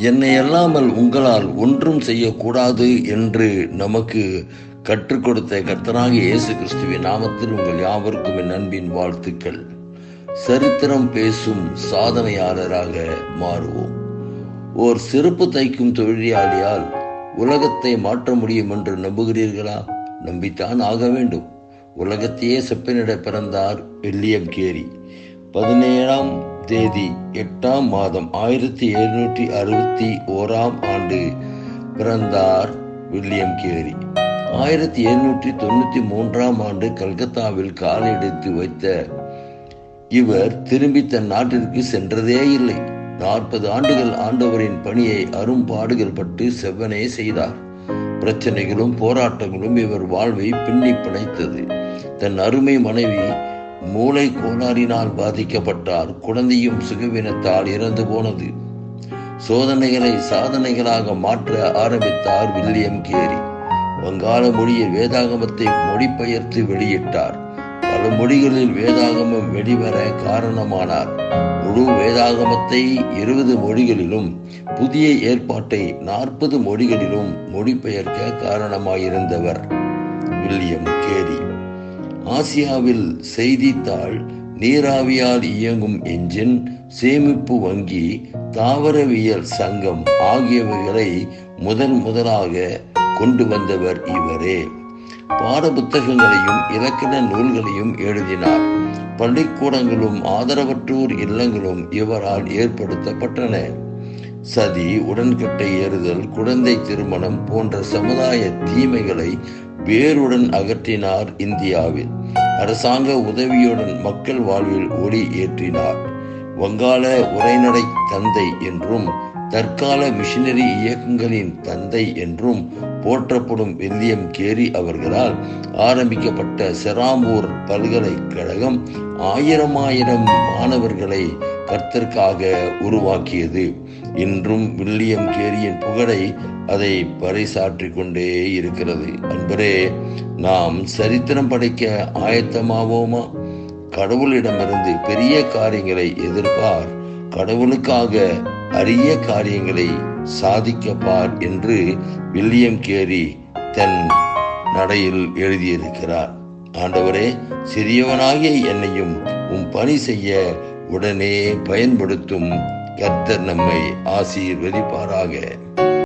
என்னை அல்லாமல் உங்களால் ஒன்றும் செய்யக்கூடாது என்று நமக்கு கற்றுக் கொடுத்த கர்த்தராக இயேசு கிறிஸ்துவின் நாமத்தில் உங்கள் யாவருக்கும் என் அன்பின் வாழ்த்துக்கள். சரித்திரம் பேசும் சாதனையாளராக மாறுவோம். ஓர் செருப்பு தைக்கும் தொழிலாளியால் உலகத்தை மாற்ற முடியும் என்று நம்புகிறீர்களா? நம்பித்தான் ஆக வேண்டும். உலகத்தையே செப்பனிட பிறந்தார் வில்லியம் கேரி. பதினேழாம் தேதி எட்டாம் மாதம் ஆயிரத்தி எழுநூற்றி அறுபத்தி ஓராம் ஆண்டு பிறந்தார் வில்லியம் கேரி. ஆயிரத்தி எழுநூற்றி தொண்ணூற்றி மூன்றாம் ஆண்டு கல்கத்தாவில் காலெடுத்து வைத்த இவர் திரும்பி தன் நாட்டிற்கு சென்றதே இல்லை. நாற்பது ஆண்டுகள் ஆண்டவரின் பணியை அரும்பாடுகள் பட்டு செவ்வனே செய்தார். பிரச்சனைகளும் போராட்டங்களும் இவர் வாழ்வை பின்னி பிணைத்தது. தன் அருமை மனைவி மூளை கோளாறினால் பாதிக்கப்பட்டார். குழந்தையும் சுகவீனத்தால் இறந்து போனது. சோதனைகளை சாதனைகளாக மாற்ற ஆரம்பித்தார் வில்லியம் கேரி. வங்காள மொழியில் வேதாகமத்தை மொழிபெயர்த்து வெளியிட்டார். பல மொழிகளில் வேதாகமம் வெளிவர காரணமானார். முழு வேதாகமத்தை இருபது மொழிகளிலும் புதிய ஏற்பாட்டை நாற்பது மொழிகளிலும் மொழிபெயர்க்க காரணமாயிருந்தவர் வில்லியம் கேரி. ஆசியாவில் செய்தித்தாள் நீராவியால் இயங்கும் என்ஜின் சேமிப்பு வங்கி தாவரவியல் சங்கம் ஆகியவைகளை முதன் முதலாக கொண்டு வந்தவர் இவரே. பாட புத்தகங்களையும் இலக்கண நூல்களையும் எழுதினார். பள்ளிக்கூடங்களும் ஆதரவற்றோர் இல்லங்களும் இவரால் ஏற்படுத்தப்பட்டன. சதி உடன்கட்டை ஏறுதல் குழந்தை திருமணம் போன்ற சமுதாய தீமைகளை வேருடன் அகற்றினார் இந்தியாவில். அரசாங்க உதவியுடன் மக்கள் வாழ்வில் ஒளி ஏற்றினார். வங்காள உரைநடை தந்தை என்றும் தற்கால மிஷினரி இயக்கங்களின் தந்தை என்றும் போற்றப்படும் வில்லியம் கேரி அவர்களால் ஆரம்பிக்கப்பட்ட செராம்பூர் பல்கலைக்கழகம் ஆயிரம் ஆயிரம் மாணவர்களை கர்த்தருக்காக உருவாக்கியது. இன்றும் வில்லியம் கேரியின் புகழை அதை பறைசாற்றி கொண்டே இருக்கிறது. அன்பரே நாம் சரித்திரம் படைக்க ஆயத்தமாவோமா? கடவுளிடமிருந்து பெரிய காரியங்களை எதிர்பார் கடவுளுக்காக அரிய காரியங்களை சாதிக்கப்பார் என்று வில்லியம் கேரி தன் நடையில் எழுதியிருக்கிறார். ஆண்டவரே சிறியவனாகிய என்னையும் உம் பணி செய்ய உடனே பயன்படுத்தும் கர்த்தர் நம்மை ஆசீர்வதிப்பாராக.